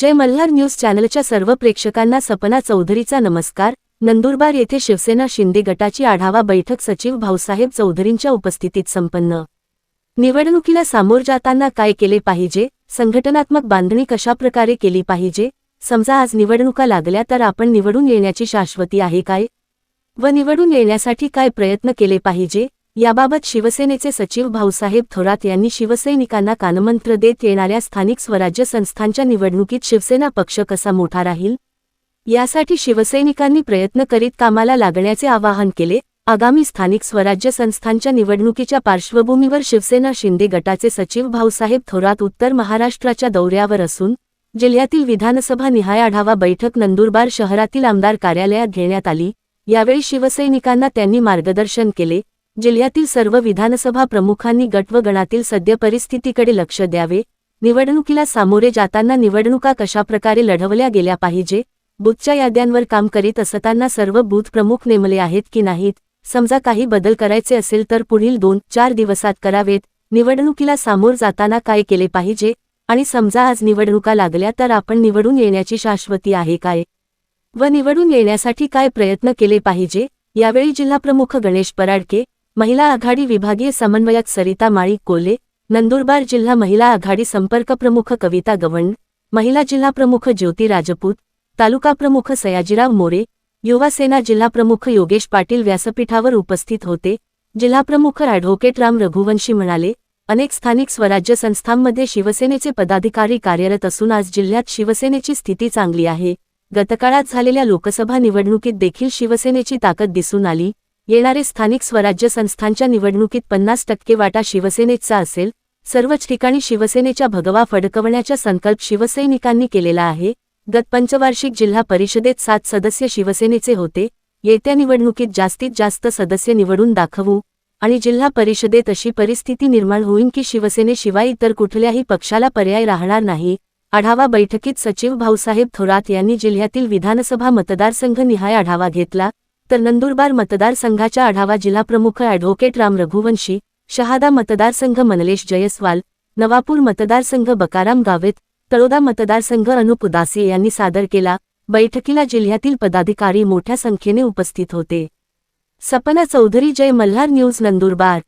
जय Malhar news चॅनलच्या सर्व प्रेक्षकांना सपना चौधरीचा नमस्कार. नंदुरबार येथे शिवसेना शिंदे गटाची आढावा बैठक सचिव भाऊसाहेब चौधरींच्या उपस्थितीत संपन्न. निवडणुकीला सामोर जाताना काय केले पाहिजे? संघटनात्मक बांधणी कशाप्रकारे केली पाहिजे? समजा आज निवडणुका लागल्या तर आपण निवडून येण्याची शाश्वती आहे काय? व निवडून येण्यासाठी काय प्रयत्न केले पाहिजे? याबाबत शिवसेनेचे सचिव भाऊसाहेब थोरात यांनी शिवसैनिकांना कानमंत्र देत येणाऱ्या स्थानिक स्वराज्य संस्थांच्या निवडणुकीत शिवसेना पक्ष कसा मोठा राहील? यासाठी शिवसैनिकांनी प्रयत्न करीत कामाला लागण्याचे आवाहन केले. आगामी स्थानिक स्वराज्य संस्थांच्या निवडणुकीच्या पार्श्वभूमीवर शिवसेना शिंदे गटाचे सचिव भाऊसाहेब थोरात उत्तर महाराष्ट्राच्या दौऱ्यावर असून जिल्ह्यातील विधानसभा निहाय आढावा बैठक नंदुरबार शहरातील आमदार कार्यालयात घेण्यात आली. यावेळी शिवसैनिकांना त्यांनी मार्गदर्शन केले. जिल्ह्यातील सर्व विधानसभा प्रमुखांनी गट व गणातील सद्य परिस्थितीकडे लक्ष द्यावे. निवडणुकीला सामोरे जाताना निवडणुका कशाप्रकारे लढवल्या गेल्या पाहिजे बूथच्या याद्यांवर काम करीत असताना सर्व बूथ प्रमुख नेमले आहेत की नाहीत. समजा काही बदल करायचे असेल तर पुढील दोन चार दिवसात करावेत. निवडणुकीला सामोर जाताना काय केले पाहिजे? आणि समजा आज निवडणुका लागल्या तर आपण निवडून येण्याची शाश्वती आहे काय? व निवडून येण्यासाठी काय प्रयत्न केले पाहिजे? यावेळी जिल्हाप्रमुख गणेश पराडके महिला आघाडी विभागीय समन्वयक सरिता माळी कोले नंदुरबार जिल्हा महिला आघाडी संपर्क प्रमुख कविता गवंड महिला जिल्हा प्रमुख ज्योती राजपूत तालुका प्रमुख सयाजीराव मोरे युवा सेना जिल्हा प्रमुख योगेश पाटील व्यासपीठावर उपस्थित होते जिल्हाप्रमुख ॲडव्होकेट राम रघुवंशी म्हणाले अनेक स्थानिक स्वराज्य संस्थांमध्ये शिवसेनेचे पदाधिकारी कार्यरत असून आज जिल्ह्यात शिवसेनेची स्थिती चांगली आहे गतकाळात झालेल्या लोकसभा निवडणुकीत देखील शिवसेनेची ताकद दिसून आली येणारे स्थानिक स्वराज्य संस्थांच्या निवडणुकीत पन्नास टक्के वाटा शिवसेनेचा असेल सर्वच ठिकाणी शिवसेनेच्या भगवा फडकवण्याचा संकल्प शिवसैनिकांनी केलेला आहे. गत पंचवार्षिक जिल्हा परिषदेत सात सदस्य शिवसेनेचे होते येत्या निवडणुकीत जास्तीत जास्त सदस्य निवडून दाखवू आणि जिल्हा परिषदेत अशी परिस्थिती निर्माण होईन की शिवसेनेशिवाय इतर कुठल्याही पक्षाला पर्याय राहणार नाही. आढावा बैठकीत सचिव भाऊसाहेब थोरात यांनी जिल्ह्यातील विधानसभा मतदारसंघ निहाय आढावा घेतला. तर नंदुरबार मतदारसंघाच्या आढावा जिल्हाप्रमुख ॲडव्होकेट राम रघुवंशी शहादा मतदारसंघ मनलेश जयस्वाल नवापूर मतदारसंघ बकाराम गावेत तळोदा मतदारसंघ अनुप उदासी यांनी सादर केला. बैठकीला जिल्ह्यातील पदाधिकारी मोठ्या संख्येने उपस्थित होते. सपना चौधरी जय मल्हार न्यूज नंदुरबार.